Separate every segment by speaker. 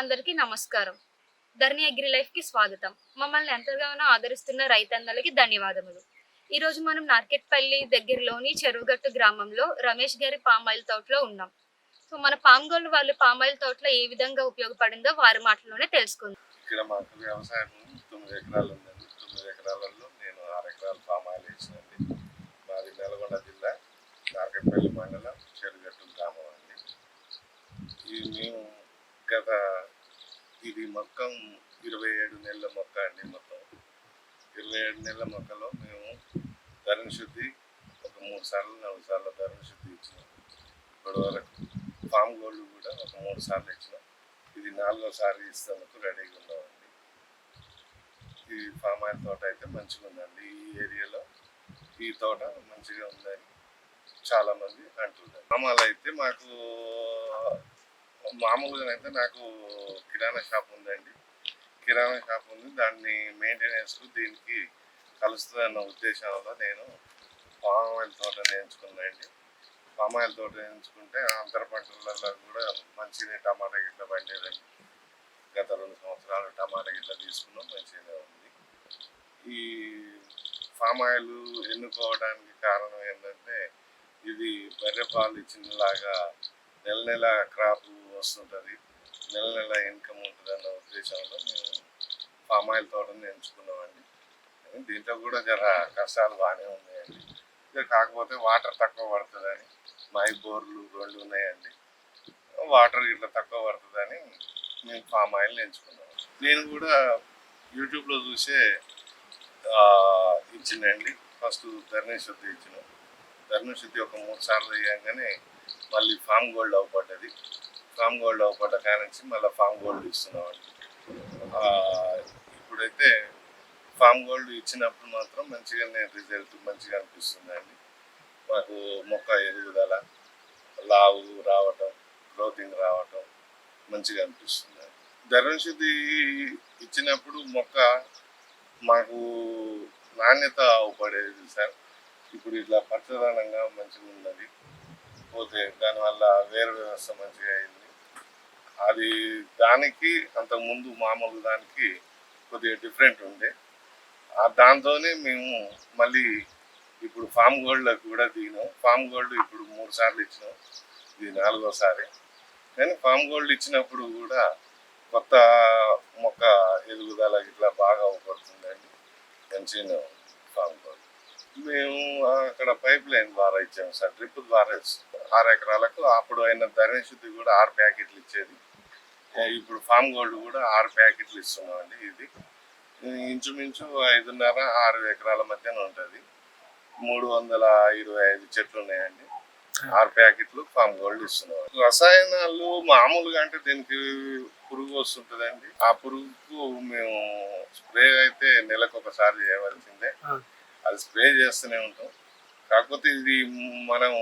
Speaker 1: అందరికీ నమస్కారం. ధర్ని అగ్రి లైఫ్కి స్వాగతం. మమ్మల్ని ఎంతగానో ఆదరిస్తున్న రైతన్నలకి ధన్యవాదములు. ఈరోజు మనం నార్కెట్పల్లి దగ్గరలోని చెరువుగట్టు గ్రామంలో రమేష్ గారి పామాయిల్ తోటలో ఉన్నాం. సో మన పాంగోల్ వాళ్ళు పామాయిల్ తోటలో ఏ విధంగా ఉపయోగపడిందో వారి మాటలోనే తెలుసుకుందాం.
Speaker 2: ఇక్కడ మాకు వ్యవసాయం తొమ్మిది ఎకరాలు ఉందండి. తొమ్మిది ఎకరాలలో నేను ఆరు ఎకరాలు పామాయిల్ ఆయిల్ వేసినండి. మాది నల్గొండ జిల్లా నార్కెట్పల్లి మండలం చెరుగట్టు గ్రామం అండి. ఇది మేము గత ఇది మొత్తం ఇరవై ఏడు నెలల మొక్క అండి మొత్తం. ఇరవై ఏడు నెలల మొక్కలో మేము ధరణ శుద్ధి ఒక మూడు సార్లు నాలుగు సార్లు ధరణ శుద్ధి ఇచ్చినాం. ఇప్పటి వరకు ఫామ్ గోల్డ్ కూడా ఒక మూడు సార్లు ఇచ్చినాం. ఇది నాలుగోసారి ఇస్తానికి రెడీగా ఉన్నామండి ఈ ఫామ్ ఆయిల్ తోట అయితే మంచిగా ఉందండి. ఈ ఏరియాలో ఈ తోట మంచిగా ఉందని చాలామంది అంటున్నారు. మామూలు అయితే మాకు మామూలుగా అయితే నాకు కిరాణా షాప్ ఉందండి. కిరాణా షాప్ ఉంది. దాన్ని మెయింటెనెన్స్ దీనికి కలుస్తుందన్న ఉద్దేశంలో నేను పామ్ ఆయిల్ తోట ఎంచుకున్నానండి పామ్ ఆయిల్ తోట ఎంచుకుంటే అంతర పంటలలో కూడా మంచిగా టమాటా గిట్ల పండేదండి. గత రెండు సంవత్సరాలు టమాటా గిట్ల తీసుకున్నాం మంచిగానే ఉంది. ఈ పామ్ ఆయిల్ ఎన్నుకోవడానికి కారణం ఏంటంటే ఇది బర్రె పాలు ఇచ్చినలాగా నెల నెల క్రాపు వస్తుంటుంది. నెల నెల ఇన్కమ్ ఉంటుంది అన్న ఉద్దేశంలో మేము పామ్ ఆయిల్ తోటని ఎంచుకున్నామండి. దీంట్లో కూడా జర కష్టాలు బాగానే ఉన్నాయండి. ఇక కాకపోతే వాటర్ తక్కువ పడుతుందని మై బోర్లు రెండు ఉన్నాయండి. వాటర్ ఇట్లా తక్కువ పడుతుందని మేము పామ్ ఆయిల్ ఎంచుకున్నాం నేను కూడా యూట్యూబ్లో చూసే ఇచ్చిందండి ఫస్ట్ ధర్మశుద్ధి ఇచ్చిన. ధర్మశుద్ధి ఒక మూడు సార్లు వేయగానే మళ్ళీ ఫామ్ గోల్డ్ అవ్వబడ్డది. ఫామ్ గోల్డ్ అవ్వబడ్డ కానించి మళ్ళీ ఫామ్ గోల్డ్ ఇస్తున్నామండి ఇప్పుడైతే ఫామ్ గోల్డ్ ఇచ్చినప్పుడు మాత్రం మంచిగానే రిజల్ట్ మంచిగా అనిపిస్తుందండి. మాకు మొక్క ఎదుగుదల లావు రావటం గ్రోతింగ్ రావటం మంచిగా అనిపిస్తుంది. ధరణ ఇచ్చినప్పుడు మొక్క మాకు నాణ్యత అవపడేది సార్. ఇప్పుడు ఇట్లా పచ్చదనంగా మంచిగా ఉన్నది పోతే దానివల్ల వేరు వ్యవస్థ మంచిగా అయింది. అది దానికి అంతకుముందు మామూలు దానికి కొద్దిగా డిఫరెంట్ ఉండే. ఆ దాంతోనే మేము మళ్ళీ ఇప్పుడు ఫామ్ గోల్డ్లకు కూడా దిగినాం. ఫామ్ గోల్డ్ ఇప్పుడు మూడు సార్లు ఇచ్చినాం. ఇది నాలుగోసారి. కానీ ఫామ్ గోల్డ్ ఇచ్చినప్పుడు కూడా కొత్త మొక్క ఎదుగుదల ఇట్లా బాగా ఉపడుతుందండి మంచిగా ఫామ్ గోల్డ్ మేము అక్కడ పైప్ లైన్ ద్వారా ఇచ్చాము సార్. డ్రిప్ ద్వారా ఇస్తాం ఆరు ఎకరాలకు అప్పుడు అయిన ధరణి శుద్ధి కూడా ఆరు ప్యాకెట్లు ఇచ్చేది. ఇప్పుడు ఫామ్ గోల్డ్ కూడా ఆరు ప్యాకెట్లు ఇస్తున్నామండి ఇది. ఇంచుమించు ఐదున్నర ఆరు ఎకరాల మధ్యన ఉంటుంది. మూడు వందల ఇరవై ఐదు చెట్లు ఉన్నాయండి. ఆరు ప్యాకెట్లు ఫామ్ గోల్డ్ ఇస్తున్నాం రసాయనాలు మామూలుగా అంటే దీనికి పురుగు వస్తుంటుందండి. ఆ పురుగుకు మేము స్ప్రే అయితే నెలకు ఒకసారి చేయవలసిందే. అది స్ప్రే చేస్తూనే ఉంటాం. కాకపోతే ఇది మనం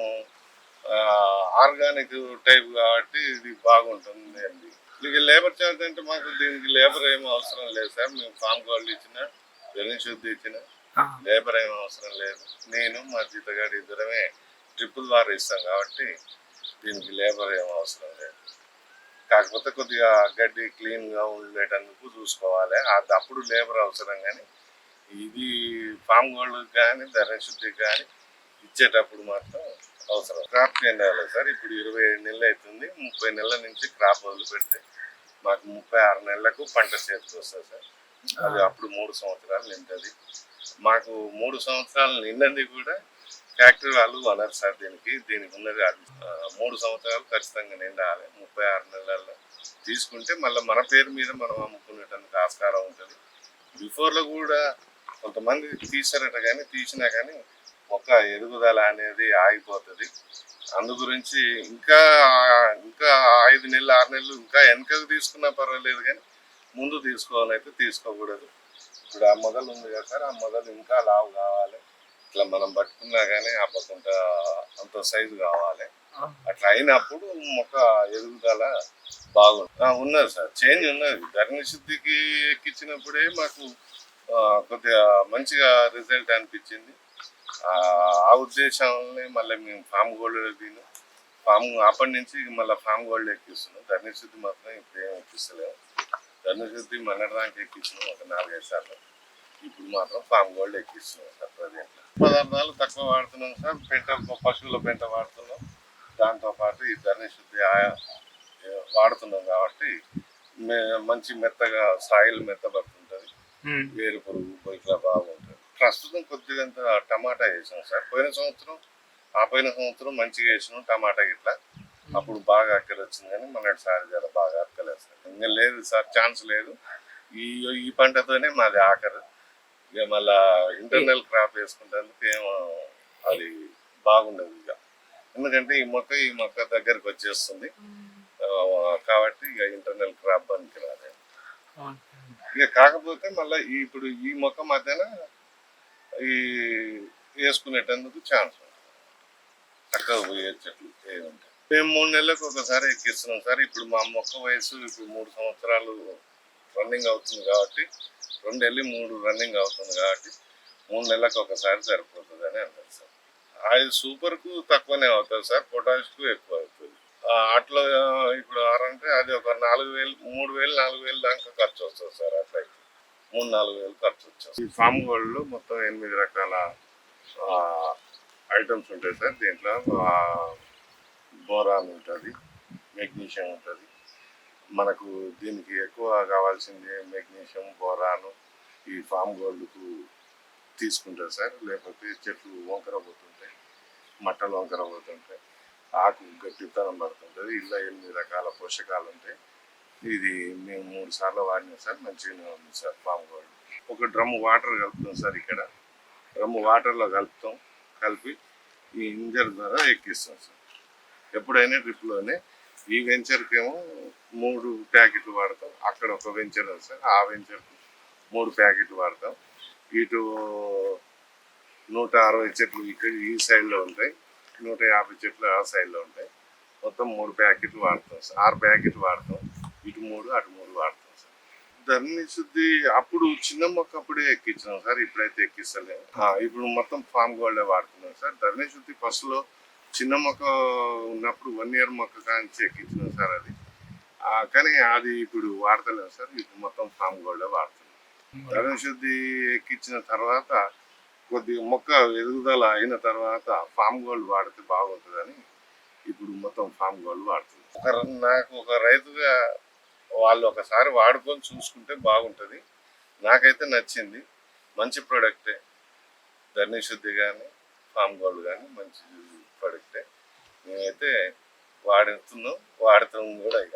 Speaker 2: ఆర్గానిక్ టైప్ కాబట్టి ఇది బాగుంటుంది అండి. ఇక లేబర్ ఛార్జ్ అంటే మాకు దీనికి లేబర్ ఏం అవసరం లేదు సార్. మేము ఫామ్ గోల్డ్ ఇచ్చిన జగన్ శుద్ధి ఇచ్చిన లేబర్ ఏం అవసరం లేదు. నేను మా జీతగాడి ఇద్దరమే ట్రిపుల్ ద్వారా ఇస్తాం కాబట్టి దీనికి లేబర్ ఏం అవసరం లేదు. కాకపోతే కొద్దిగా గడ్డి క్లీన్గా ఉండేటందుకు చూసుకోవాలి. అది అప్పుడు లేబర్ అవసరం కానీ ఇది ఫామ్ గోల్డ్ కానీ ధర శుద్ధి కానీ ఇచ్చేటప్పుడు మాత్రం అవసరం. క్రాప్ చేయాలి సార్. ఇప్పుడు ఇరవై ఏడు నెలలు అవుతుంది. ముప్పై నెలల నుంచి క్రాప్ వదిలిపెడితే మాకు ముప్పై ఆరు నెలలకు పంట చేతికి వస్తుంది సార్. అది అప్పుడు మూడు సంవత్సరాలు నింటుంది మాకు మూడు సంవత్సరాలు నిన్నది కూడా ఫ్యాక్టరీ వాళ్ళు అనరు సార్ దీనికి దీనికి ఉన్నది అది. మూడు సంవత్సరాలు ఖచ్చితంగా నిండాలి. ముప్పై ఆరు నెలల్లో తీసుకుంటే మళ్ళీ మన పేరు మీద మనం అమ్ముకునేటందుకు ఆస్కారం ఉంటుంది. బిఫోర్లో కూడా కొంతమంది తీసారట కానీ తీసినా కానీ మొక్క ఎదుగుదల అనేది ఆగిపోతుంది. అందు గురించి ఇంకా ఇంకా ఐదు నెలలు ఆరు నెలలు ఇంకా వెనకకు తీసుకున్నా పర్వాలేదు కానీ ముందు తీసుకోవాలైతే తీసుకోకూడదు. ఇప్పుడు ఆ మొదలు ఉంది కదా సార్ ఆ మొదలు ఇంకా లావు కావాలి. ఇట్లా మనం పట్టుకున్నా కానీ ఆపకుండా అంత సైజు కావాలి. అట్లా అయినప్పుడు మొక్క ఎదుగుదల బాగుంది. ఆ, ఉన్నది సార్ చేంజ్ ఉన్నది. ధరణి శుద్ధికి ఎక్కించినప్పుడే మాకు ఆ, కొద్దిగా మంచిగా రిజల్ట్ అనిపించింది. ఆ ఆ ఉద్దేశంలో మళ్ళీ మేము ఫామ్ గోల్డ్ తిను ఫామ్ అప్పటి నుంచి మళ్ళీ ఫామ్ గోల్డ్ ఎక్కిస్తున్నాం. ధరణి శుద్ధి మాత్రం ఇప్పుడు ఏం ఎక్కిస్తలేము ధరణి శుద్ధి మొన్నటిదాకా ఎక్కిస్తున్నాం ఒక నాలుగైదు సార్లు. ఇప్పుడు మాత్రం ఫామ్ గోల్డ్ ఎక్కిస్తున్నాం సార్ ప్రజెంట్. పదార్థాలు తక్కువ వాడుతున్నాం సార్. పెంట పశువుల పెంట వాడుతున్నాం. దాంతో పాటు ఈ ధరణి శుద్ధి ఆయా వాడుతున్నాం కాబట్టి మంచి మెత్తగా సాయిల్ మెత్తబడుతుంటుంది. వేరు పురుగు ఇట్లా బాగుంటుంది. ప్రస్తుతం కొద్దిగా టమాటా వేసాం సార్. పోయిన సంవత్సరం ఆ పోయిన సంవత్సరం మంచిగా వేసినాం టమాటా గిట్లా. అప్పుడు బాగా అక్కలు వచ్చింది కానీ మొన్నటిసారి జర బాగా అక్కలేదు సార్ ఇంకా లేదు సార్ ఛాన్స్ లేదు. ఈ ఈ పంటతోనే మాది ఆఖరు. ఇక మళ్ళా ఇంటర్నల్ క్రాప్ వేసుకుంటేందుకు ఏమో అది బాగుండదు ఇక. ఎందుకంటే ఈ మొక్క ఈ మొక్క దగ్గరకు వచ్చేస్తుంది. కాబట్టి ఇక ఇంటర్నల్ క్రాప్ పనికిరాదు ఇక కాకపోతే మళ్ళీ ఇప్పుడు ఈ మొక్క మధ్యన ఈ వేసుకునేటందుకు ఛాన్స్ ఉంటుంది చక్కగా పోయే చెట్లు ఏముంటాయి? మేము మూడు నెలలకు ఒకసారి ఎక్కిస్తున్నాం సార్. ఇప్పుడు మా మొక్క వయసు ఇప్పుడు మూడు సంవత్సరాలు రన్నింగ్ అవుతుంది కాబట్టి రెండు వెళ్ళి మూడు రన్నింగ్ అవుతుంది కాబట్టి మూడు నెలలకు ఒకసారి సరిపోతుంది అని అంటారు సార్ అది సూపర్కు తక్కువనే అవుతుంది సార్ పొటాష్కు ఎక్కువ అవుతుంది. ఆ, అట్లా ఇప్పుడు ఆరంటే అది ఒక నాలుగు వేలు మూడు వేలు నాలుగు వేలు దాకా ఖర్చు వస్తుంది సార్ అట్లా మూడు నాలుగు వేలు ఖర్చు వచ్చేస్తుంది ఈ ఫామ్ గోల్డ్లో మొత్తం ఎనిమిది రకాల ఐటమ్స్ ఉంటాయి సార్. దీంట్లో బోరాన్ ఉంటుంది మెగ్నీషియం ఉంటుంది. మనకు దీనికి ఎక్కువ కావాల్సింది మెగ్నీషియం బోరాను ఈ ఫామ్ గోల్డ్కు తీసుకుంటారు సార్. లేకపోతే చెట్లు వంకర పోతుంటాయి మట్టలు వంకర పోతుంటాయి ఆకు గట్టితనం పడుతుంటుంది ఇలా ఎనిమిది రకాల పోషకాలు ఉంటాయి. ఇది మేము మూడు సార్లు వాడినాం సార్ మంచిగానే ఉంది సార్ ఫామ్ గోల్డ్ ఒక డ్రమ్ వాటర్ కలుపుతాం సార్ ఇక్కడ. డ్రమ్ వాటర్లో కలుపుతాం కలిపి ఈ ఇంజర్ ద్వారా ఎక్కిస్తాం సార్. ఎప్పుడైనా ట్రిప్లోనే. ఈ వెంచర్కేమో మూడు ప్యాకెట్లు వాడతాం. అక్కడ ఒక వెంచర్ ఉంది సార్ ఆ వెంచర్కి మూడు ప్యాకెట్లు వాడతాం. ఇటు నూట అరవై చెట్లు ఇక్కడ ఈ సైడ్లో ఉంటాయి నూట యాభై చెట్లు ఆ సైడ్లో ఉంటాయి. మొత్తం మూడు ప్యాకెట్లు వాడతాం సార్ ఆరు ప్యాకెట్లు వాడతాం. ఇటు మూడు అటు మూడు వాడతాం సార్. ధరణి శుద్ధి అప్పుడు చిన్న మొక్క అప్పుడే ఎక్కించినాం సార్ ఇప్పుడైతే ఎక్కిస్తలేము ఇప్పుడు మొత్తం ఫామ్ గోల్డే వాడుతున్నాం సార్. ధరణి శుద్ధి ఫస్ట్లో చిన్న మొక్క ఉన్నప్పుడు వన్ ఇయర్ మొక్క కాంచి ఎక్కించినాం సార్ అది. కానీ అది ఇప్పుడు వాడతలేము సార్ ఇప్పుడు మొత్తం ఫామ్ గోల్డే వాడుతున్నాం. ధరణి శుద్ధి ఎక్కించిన తర్వాత కొద్దిగా మొక్క ఎదుగుదల అయిన తర్వాత ఫామ్ గోల్డ్ వాడితే బాగుంటుందని ఇప్పుడు మొత్తం ఫామ్ గోల్డ్ వాడుతుంది ఒక నాకు ఒక రైతుగా వాళ్ళు ఒకసారి వాడుకొని చూసుకుంటే బాగుంటుంది. నాకైతే నచ్చింది. మంచి ప్రోడక్టే. ధరణి శుద్ధి కానీ ఫామ్ గోల్డ్ కానీ మంచి ప్రోడక్టే. మేమైతే వాడుతున్నాం వాడుతాం కూడా ఇక.